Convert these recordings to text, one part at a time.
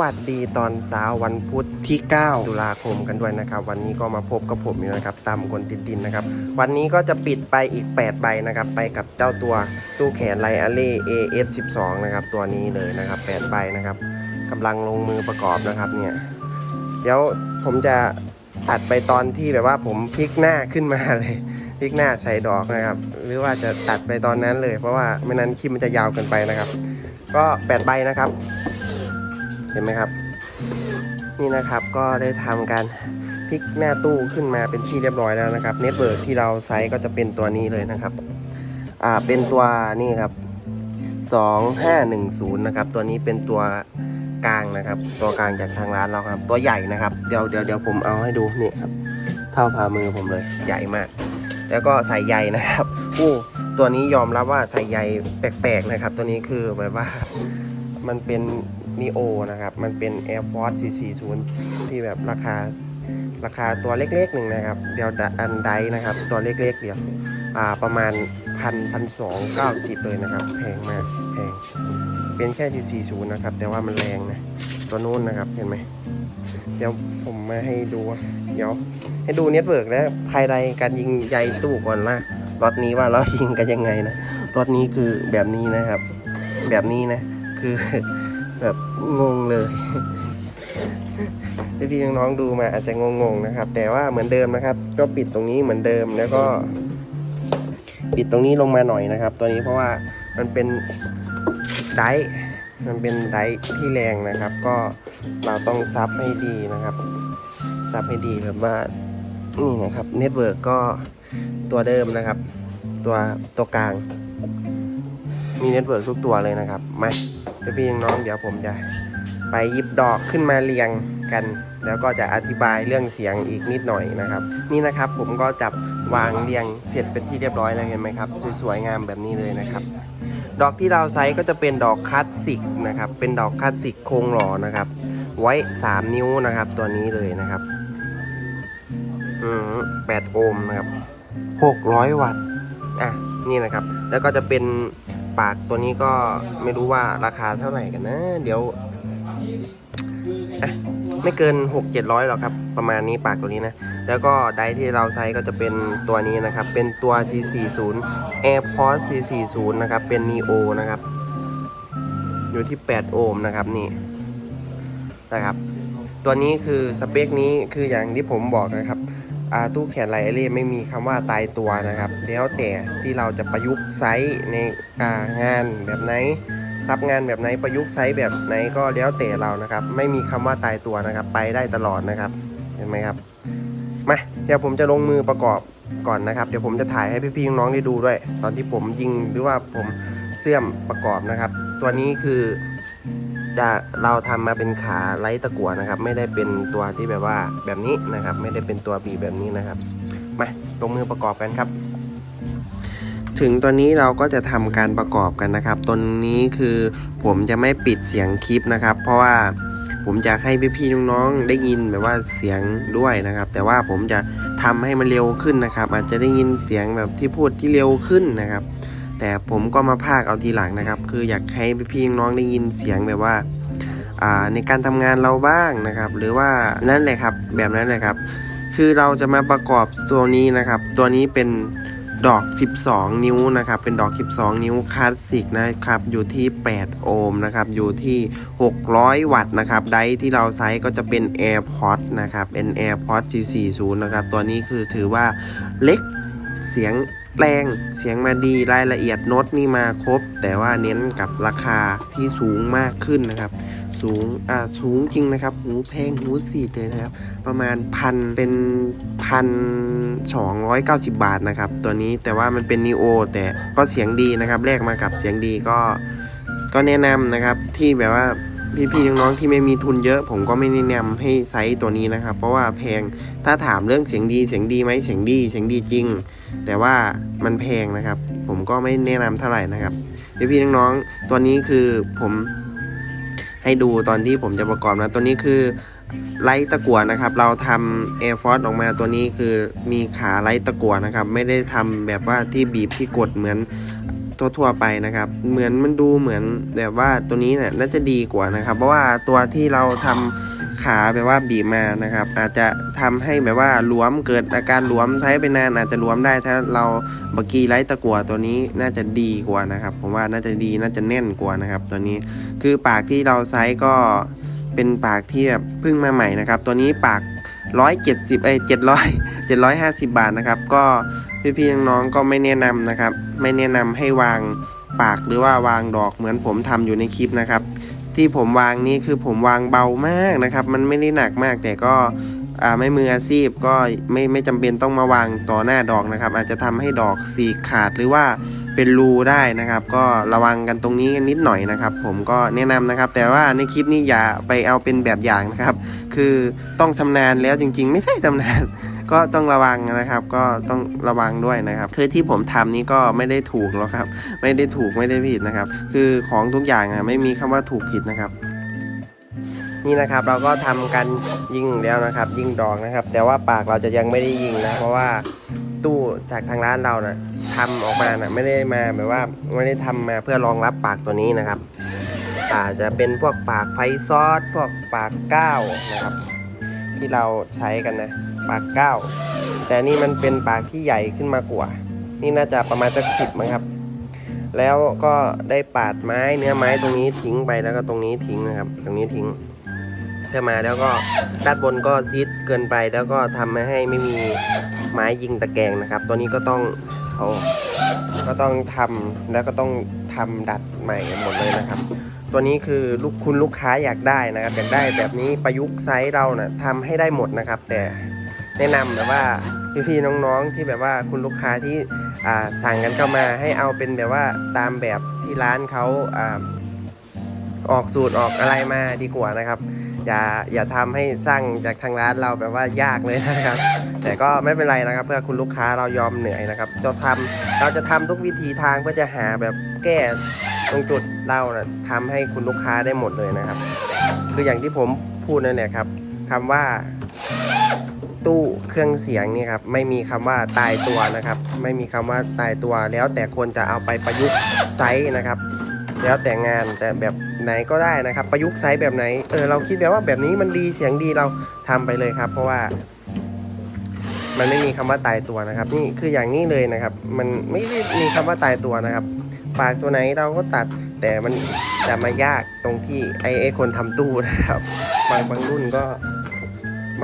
วัสดีตอนเช้าวันพุธที่ 9 ตุลาคมกันด้วยนะครับ วันนี้ก็มาพบกับผมอยู่นะครับตามคนติดดินนะครับ วันนี้ก็จะปิดไปอีก 8 ใบนะครับ ไปกับเจ้าตัวตู้แขนไลอาเล่ AS12 นะครับ ตัวนี้เลยนะครับ 8 ใบนะครับกำลังลงมือประกอบนะครับเนี่ยเดี๋ยวผมจะตัดไปตอนที่แบบว่าผมพลิกหน้าขึ้นมาเลยพลิกหน้าใส่ดอกนะครับ หรือว่าจะตัดไปตอนนั้นเลย เพราะว่าไม่นั้นคลิปมันจะยาวเกินไปนะครับ ก็8ใบนะครับ เห็นไหมครับ นี่นะครับก็ได้ทำการพลิกหน้าตู้ขึ้นมาเป็นที่เรียบร้อยแล้วนะครับเน็ตเวิร์กที่เราใช้ก็จะเป็นตัวนี้เลยนะครับอ่าเป็นตัวนี่ครับ2510นะครับตัวนี้เป็นตัวกลางนะครับ ตัวกลางจากทางร้านเราครับ ตัวใหญ่นะครับเดี๋ยวเดี๋ยวเดี๋ยวผมเอาให้ดูนี่ครับเท่าฝ่ามือผมเลยใหญ่มาก แล้วก็ใส่ใยนะครับอู้ตัวนี้ยอมรับว่าใส่ใยแปลกๆนะครับ ตัวนี้คือแบบว่ามันเป็น นีโอนะครับ มันเป็น Air Force 440 ที่แบบราคาราคาตัวเล็กๆหนึ่งนะครับ เดียวอันไดนะครับ ตัวเล็กๆเดียวอ่าประมาณพันพันสองเก้าสิบเลยนะครับ แพงมากแพง เป็นแค่440 นะครับ แต่ว่ามันแรงนะ ตัวนู้นนะครับ เห็นไหม เดี๋ยวผมมาให้ดู เดี๋ยวให้ดูเน็ตเวิร์กและภายในการยิงใยตู้ก่อนละรถนี้ว่าเรายิงกันยังไงนะ รถนี้คือแบบนี้นะครับ แบบนี้นะ คือ แบบงงเลยพี่ๆน้องๆดูมาอาจจะงงๆนะครับ แต่ว่าเหมือนเดิมนะครับ ก็ปิดตรงนี้เหมือนเดิมแล้วก็ ปิดตรงนี้ลงมาหน่อยนะครับ ตัวนี้เพราะว่ามันเป็นไดร์มันเป็นไดร์ที่แรงนะครับ ก็เราต้องซับให้ดีนะครับซับให้ดีแบบว่านี่นะครับเน็ตเวิร์กก็ตัวเดิมนะครับ ตัวตัวกลาง มีเน็ตเวิร์กทุกตัวเลยนะครับมา พี่น้องเดี๋ยวผมจะไปหยิบดอกขึ้นมาเรียงกัน แล้วก็จะอธิบายเรื่องเสียงอีกนิดหน่อยนะครับ นี่นะครับผมก็จับวางเรียงเสร็จเป็นที่เรียบร้อยแล้วเห็นไหมครับสวยๆงามแบบนี้เลยนะครับ ดอกที่เราใช้ก็จะเป็นดอกคลาสสิกนะครับ เป็นดอกคลาสสิกโครงหล่อนะครับ ไว้ 3 นิ้วนะครับ ตัวนี้เลยนะครับอืมแปดโอห์มนะครับหกร้อยวัตต์อะนี่นะครับ แล้วก็จะเป็น ปากตัวนี้ก็ไม่รู้ว่าราคาเท่าไหร่กันนะ เดี๋ยวไม่เกิน 6 7 0 0หรอกครับประมาณนี้ปากตัวนี้นะ แล้วก็ไดที่เราใช้ก็จะเป็นตัวนี้นะครับ เป็นตัว T40 AirPods T40 นะครับ เป็น Neo นะครับ อยู่ที่ 8 โอห์มนะครับนี่นะครับ ตัวนี้คือสเปคนี้คืออย่างที่ผมบอกนะครับ ตู้แขนไลเอเล่ไม่มีคำว่าตายตัวนะครับ แล้วแต่ที่เราจะประยุกต์ไซส์ในางานแบบไหน รับงานแบบไหนประยุกต์ไซส์แบบไหนก็แล้วแต่เรานะครับ ไม่มีคำว่าตายตัวนะครับ ไปได้ตลอดนะครับเห็นไหมครับมาเดี๋ยวผมจะลงมือประกอบก่อนนะครับ เดี๋ยวผมจะถ่ายให้พี่ๆน้องๆได้ดูด้วย ตอนที่ผมยิงหรือว่าผมเสื่อมประกอบนะครับ ตัวนี้คือ เราทำมาเป็นขาไร้ตะกั่วนะครับ ไม่ได้เป็นตัวที่แบบว่าแบบนี้นะครับ ไม่ได้เป็นตัวบีแบบนี้นะครับมาลงมือประกอบกันครับ ถึงตอนนี้เราก็จะทำการประกอบกันนะครับตรงนี้คือผมจะไม่ปิดเสียงคลิปนะครับ เพราะว่าผมจะให้พี่ๆน้องๆได้ยินแบบว่าเสียงด้วยนะครับ แต่ว่าผมจะทำให้มันเร็วขึ้นนะครับ อาจจะได้ยินเสียงแบบที่พูดที่เร็วขึ้นนะครับ แต่ผมก็มาพากเอาทีหลังนะครับ คืออยากให้พี่น้องได้ยินเสียงแบบว่าอ่าในการทำงานเราบ้างนะครับ หรือว่านั่นแหละครับแบบนั้นเลยครับ คือเราจะมาประกอบตัวนี้นะครับ ตัวนี้เป็นดอก 12 นิ้วนะครับ เป็นดอก 12 นิ้วคลาสสิกนะครับ อยู่ที่ 8 โอห์มนะครับ อยู่ที่ 600 วัตต์นะครับ ไดที่เราใช้ก็จะเป็น AirPods นะครับ เป็น AirPods G40 นะครับ ตัวนี้คือถือว่าเล็กเสียง แรงเสียงมาดีรายละเอียดโน้ตนี่มาครบ แต่ว่าเน้นกับราคาที่สูงมากขึ้นนะครับ สูงอ่าสูงจริงนะครับ หูแพงหูสีดเลยนะครับ ประมาณพันเป็นพันสองร้อยเก้าสิบบาทนะครับ ตัวนี้แต่ว่ามันเป็นนีโอแต่ก็เสียงดีนะครับ แลกมากับเสียงดีก็ก็แนะนำนะครับที่แบบว่า พี่ๆน้องๆที่ไม่มีทุนเยอะ ผมก็ไม่แนะนำให้ไซส์ตัวนี้นะครับ เพราะว่าแพงถ้าถามเรื่องเสียงดีเสียงดีไหมเสียงดีเสียงดีจริง แต่ว่ามันแพงนะครับ ผมก็ไม่แนะนำเท่าไหร่นะครับพี่ๆน้องๆตัวนี้คือผมให้ดูตอนที่ผมจะประกอบนะตัวนี้คือไลท์ตะกั่วนะครับ เราทำ Air Force ออกมาตัวนี้คือมีขาไลท์ตะกั่วนะครับ ไม่ได้ทำแบบว่าที่บีบที่กดเหมือน ทั่วๆไปนะครับ เหมือนมันดูเหมือนแบบว่าตัวนี้เนี่ยน่าจะดีกว่านะครับ เพราะว่าตัวที่เราทำขาแบบว่าบีบมานะครับ อาจจะทำให้แบบว่าหลวมเกิดอาการหลวมใช้ไปนานอาจจะหลวมได้ถ้าเราบักกีไร้ตะกั่วตัวนี้น่าจะดีกว่านะครับ ผมว่าน่าจะดีน่าจะแน่นกว่านะครับ ตัวนี้คือปากที่เราใช้ก็เป็นปากที่แบบเพิ่งมาใหม่นะครับ ตัวนี้ปาก 170เอ้ย700 750 บาทนะครับ ก็พี่ๆน้องๆก็ไม่แนะนำนะครับ ไม่แนะนำให้วางปากหรือว่าวางดอกเหมือนผมทำอยู่ในคลิปนะครับ ที่ผมวางนี่คือผมวางเบามากนะครับ มันไม่ได้หนักมากแต่ก็ไม่มืออาชีพก็ไม่ไม่จำเป็นต้องมาวางต่อหน้าดอกนะครับ อาจจะทำให้ดอกสีขาดหรือว่า เป็นรูได้นะครับ ก็ระวังกันตรงนี้กันนิดหน่อยนะครับ ผมก็แนะนำนะครับ แต่ว่าในคลิปนี้อย่าไปเอาเป็นแบบอย่างนะครับ คือต้องชำนาญแล้วจริง ๆ ไม่ใช่ชำนาญก็ต้องระวังนะครับ ก็ต้องระวังด้วยนะครับ คือที่ผมทำนี้ก็ไม่ได้ถูกหรอกครับ ไม่ได้ถูกไม่ได้ผิดนะครับ คือของทุกอย่างอะไม่มีคำว่าถูกผิดนะครับนี่นะครับเราก็ทำกันยิงแล้วนะครับ ยิงดอกนะครับ แต่ว่าปากเราจะยังไม่ได้ยิงนะ เพราะว่า ตู้จากทางร้านเรานะ่ะทำออกมานะ่ะไม่ได้มาแบบว่าไม่ได้ทำมาเพื่อรองรับปากตัวนี้นะครับ อาจจะเป็นพวกปากไพซอสพวกปากก้าวนะครับ ที่เราใช้กันนะ ปากก้าวแต่นี่มันเป็นปากที่ใหญ่ขึ้นมากว่า นี่น่าจะประมาณสักสิบมั้งครับ แล้วก็ได้ปาดไม้เนื้อไม้ตรงนี้ทิ้งไปแล้วก็ตรงนี้ทิ้งนะครับ ตรงนี้ทิ้งเพื่อมาแล้วก็ด้านบนก็ซิดเกินไปแล้วก็ทำให้ไม่มี ไม้ยิงตะแกรงนะครับ ตัวนี้ก็ต้องเอาก็ต้องทำแล้วก็ต้องทำดัดใหม่หมดเลยนะครับ ตัวนี้คือลูกคุณลูกค้าอยากได้นะครับอยากได้แบบนี้ประยุกต์ไซส์เรานะ่ะทำให้ได้หมดนะครับ แต่แนะนำแบบว่าพี่ๆน้องๆที่แบบว่าคุณลูกค้าที่อ่าสั่งกันเข้ามาให้เอาเป็นแบบว่าตามแบบที่ร้านเขาอ่าออกสูตรออกอะไรมาดีกว่านะครับ อย่าอย่าทำให้สร้างจากทางร้านเราแบบว่ายากเลยนะครับ แต่ก็ไม่เป็นไรนะครับ เพื่อคุณลูกค้าเรายอมเหนื่อยนะครับจะทำเราจะทำทุกวิธีทางเพื่อจะหาแบบแก้ตรงจุดเรานะทำให้คุณลูกค้าได้หมดเลยนะครับ คืออย่างที่ผมพูดนั่นแหละครับคำว่าตู้เครื่องเสียงนี่ครับไม่มีคำว่าตายตัวนะครับ ไม่มีคำว่าตายตัวแล้วแต่คนจะเอาไปประยุกต์ไซส์นะครับ แล้วแต่งานแต่แบบ ไหนก็ได้นะครับ ประยุกต์ไซส์แบบไหนเออเราคิดแบบว่าแบบนี้มันดีเสียงดีเราทำไปเลยครับ เพราะว่า มันไม่มีคำว่าตายตัวนะครับ นี่คืออย่างนี้เลยนะครับ มันไม่ได้มีคำว่าตายตัวนะครับ ปากตัวไหนเราก็ตัดแต่มันจะมายากตรงที่ไอ้คนทำตู้นะครับ บางบางรุ่นก็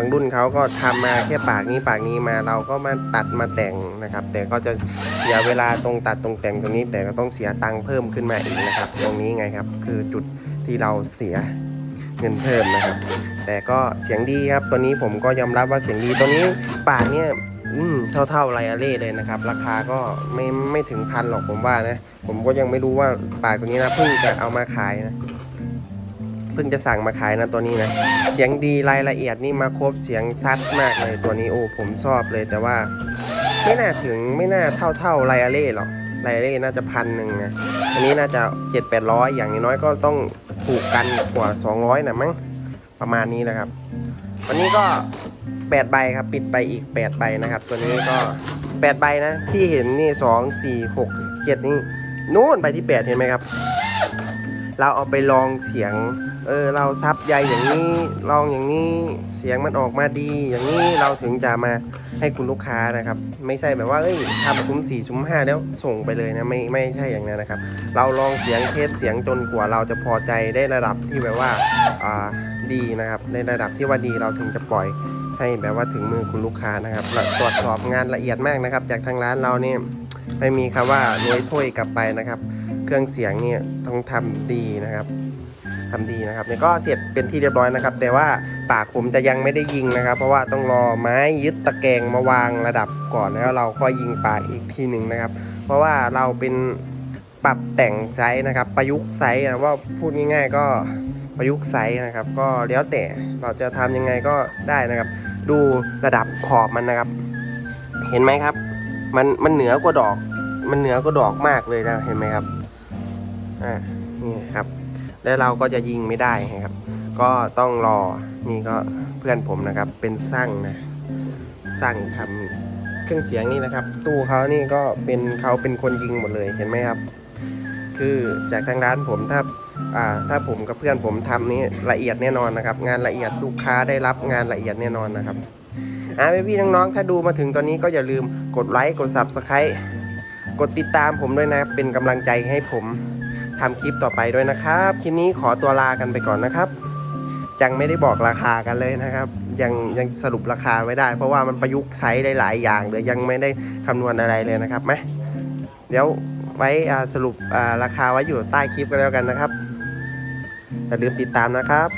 บางรุ่นเขาก็ทำมาแค่ปากนี้ปากนี้มาเราก็มาตัดมาแต่งนะครับ แต่ก็จะเสียเวลาตรงตัดตรงแต่งตรงนี้ แต่ก็ต้องเสียตังค์เพิ่มขึ้นมาอีกนะครับ ตรงนี้ไงครับ คือจุดที่เราเสียเงินเพิ่มนะครับ แต่ก็เสียงดีครับตัวนี้ผมก็ยอมรับว่าเสียงดีตัวนี้ปากเนี่ยอืมเท่าเท่าไรอาเล่เลยนะครับ ราคาก็ไม่ไม่ถึงพันหรอกผมว่านะ ผมก็ยังไม่รู้ว่าปากตัวนี้นะเพิ่งจะเอามาขายนะ พิ่งจะสั่งมาขายนะตัวนี้นะ เสียงดีรายละเอียดนี่มาครบเสียงซัดมากเลยตัวนี้โอ้ผมชอบเลยแต่ว่า ไม่น่าถึงไม่น่าเท่าเท่าไรอาเล่หรอกไรอาเล่น่าจะพันหนึ่งนะอันนี้น่าจะเจ็ดแปดร้อยอย่างน้อยก็ต้องถูกกันกว่าสองร้อยนะมั้งประมาณนี้นะครับ วันนี้ก็แปดใบครับปิดไปอีกแปดใบนะครับ ตัวนี้ก็แปดใบนะที่เห็นนี่สองสี่หกเจ็ดนี่นู่นไปที่แปดเห็นไหมครับเราเอาไปลองเสียง เออเราซับใยอย่างนี้ลองอย่างนี้เสียงมันออกมาดี อย่างนี้เราถึงจะมาให้คุณลูกค้านะครับ ไม่ใช่แบบว่าเอ้ยทำซุ้มสี่ซุ้มห้าแล้วส่งไปเลยนะไม่ไม่ใช่อย่างนั้นนะครับ เราลองเสียงเทสเสียงจนกว่าเราจะพอใจได้ระดับที่แบบว่าอ่าดีนะครับ ในระดับที่ว่าดีเราถึงจะปล่อยให้แบบว่าถึงมือคุณลูกค้านะครับตรวจสอบงานละเอียดมากนะครับ จากทางร้านเราเนี่ยไม่มีคำว่าโรยถ้วยกลับไปนะครับ เครื่องเสียงเนี่ยต้องทำดีนะครับ ทำดีนะครับเนี่ยก็เสร็จเป็นที่เรียบร้อยนะครับ แต่ว่าปากผมจะยังไม่ได้ยิงนะครับ เพราะว่าต้องรอไม้ยึดตะแกรงมาวางระดับก่อนแล้วเราก็ยิงปากอีกทีหนึ่งนะครับ เพราะว่าเราเป็นปรับแต่งไซส์นะครับ ประยุกต์ไซส์นะว่าพูดง่าย ๆ ก็ประยุกต์ไซส์นะครับ ก็แล้วแต่เราจะทำยังไงก็ได้นะครับ ดูระดับขอบมันนะครับ เห็นไหมครับ มันมันเหนือกว่าดอก มันเหนือกว่าดอกมากเลยนะเห็นไหมครับอ่านี่ครับ แล้วเราก็จะยิงไม่ได้นะครับ ก็ต้องรอนี่ก็เพื่อนผมนะครับ เป็นสร้างนะสร้างทำเครื่องเสียงนี่นะครับ ตู้เขานี่ก็เป็นเขาเป็นคนยิงหมดเลยเห็นไหมครับ คือจากทางร้านผมถ้าอ่าถ้าผมกับเพื่อนผมทำนี้ละเอียดแน่นอนนะครับ งานละเอียดลูกค้าได้รับงานละเอียดแน่นอนนะครับอ่าพี่ๆน้องๆถ้าดูมาถึงตอนนี้ก็อย่าลืมกดไลค์กด Subscribe กดติดตามผมด้วยนะเป็นกำลังใจให้ผม ทำคลิปต่อไปด้วยนะครับ คลิปนี้ขอตัวลากันไปก่อนนะครับ ยังไม่ได้บอกราคากันเลยนะครับ ยังยังสรุปราคาไม่ได้ เพราะว่ามันประยุกต์ใช้ได้หลายอย่างเลยยังไม่ได้คำนวณอะไรเลยนะครับไหมเดี๋ยวไว้สรุปราคาไว้อยู่ใต้คลิปกันแล้วกันนะครับอย่าลืมติดตามนะครับ